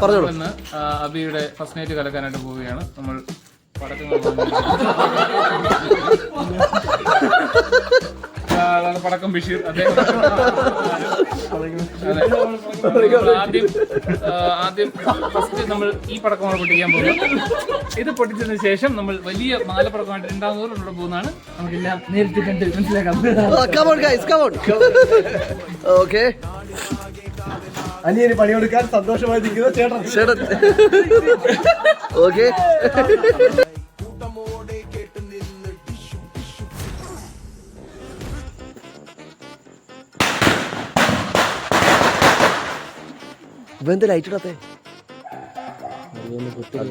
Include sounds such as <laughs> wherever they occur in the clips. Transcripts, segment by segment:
പറഞ്ഞോളൂ. അബിയുടെ first night കലക്കാനായിട്ട് പോവുകയാണ്. നമ്മൾ പടക്കം ബഷീർ. അദ്ദേഹം ആദ്യം ആദ്യം ഫസ്റ്റ് നമ്മൾ ഈ പടക്കമാണ് പൊട്ടിക്കാൻ പോകുന്നത്. ഇത് പൊട്ടിച്ചതിന് ശേഷം നമ്മൾ വലിയ മാലപ്പടക്കമായിട്ട് രണ്ടാമതോടെ പോകുന്നതാണ്. നമുക്കെല്ലാം നേരിട്ട് കണ്ട് മനസ്സിലാക്കാം. ഓക്കെ അനിയന് പണിയെടുക്കാൻ സന്തോഷമായി നിൽക്കുന്ന ചേട്ടൻ. ചേട്ടൻ. ഓക്കെ.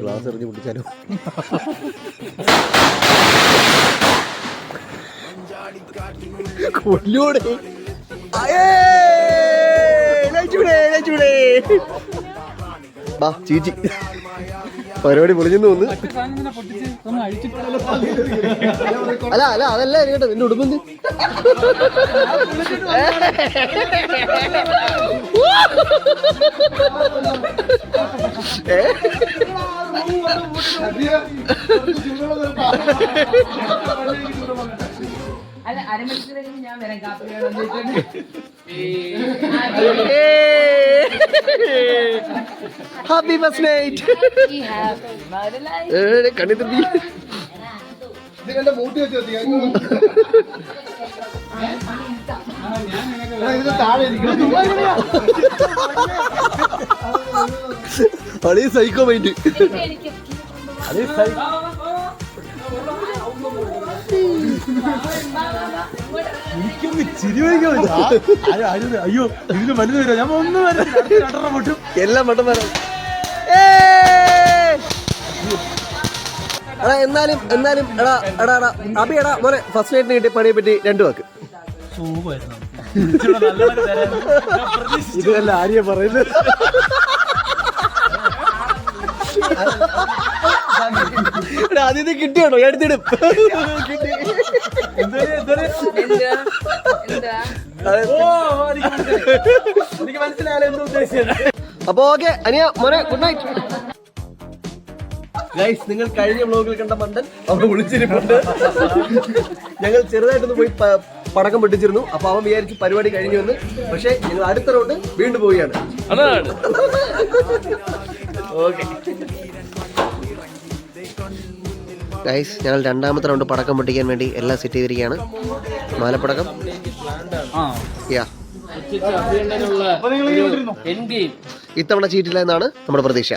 ഗ്ലാസ് എറിഞ്ഞ് പൊട്ടിച്ചാലോ. കൊല്ലൂടെ ബാ ചീച്ചി. പരിപാടി പൊളിഞ്ഞെന്ന് തോന്നുന്നു. അല്ല അല്ല അതല്ല കേട്ടോ നിന്റെ ഉടുമ്പ് അല്ല കഴിയുമ്പോൾ ഞാൻ വരാം. കാപ്പി ഹാപ്പി ഫസ്റ്റ് നൈറ്റ് കണ്ണി തൃപ്തി. അളി സൈക്കോ മൈൻഡ് എനിക്കൊന്ന് ചിരി അയ്യോ ഇതിന് വലുത് വരാം. ഞാൻ ഒന്നും. അടുത്ത പൊട്ടും. എല്ലാം മട്ടം വരാം. എടാ എന്നാലും എന്നാലും എടാ എടാ എടാ അബി എടാ മോനെ ഫസ്റ്റ് നൈറ്റിന് കിട്ടിയ പണിയെ പറ്റി രണ്ടു വാക്ക്. ഇതല്ല ആര്യ പറയുന്നത്. അതിന് കിട്ടിയാണോ? എടുത്തിടും. കിട്ടി എന്താ? എന്താ എനിക്ക് മനസ്സിലായാലും എന്താ ഉദ്ദേശിച്ചത്. അപ്പൊ ഓക്കെ അനിയ മോനെ ഗുഡ് നൈറ്റ് ഗൈസ് നിങ്ങൾ കഴിഞ്ഞ വ്ലോഗിൽ കണ്ട മണ്ടൻ അവിടെ വിളിച്ചിരിപ്പുണ്ട്. ഞങ്ങൾ ചെറുതായിട്ടൊന്ന് പോയി പടക്കം പൊട്ടിച്ചിരുന്നു. അപ്പൊ അവൻ വിചാരിച്ചു പരിപാടി കഴിഞ്ഞു വന്ന് പക്ഷെ ഞങ്ങൾ അടുത്ത റൗണ്ട് വീണ്ടും പോവുകയാണ്. ഓക്കെ <laughs> ഗൈസ് ഞങ്ങൾ രണ്ടാമത്തെ റൗണ്ട് പടക്കം പൊട്ടിക്കാൻ വേണ്ടി എല്ലാം സെറ്റ് ചെയ്തിരിക്കുകയാണ്. മാലപ്പടക്കം. ആ. യാ ഇത്തവണ ചീറ്റില്ല എന്നാണ് നമ്മുടെ പ്രതീക്ഷ.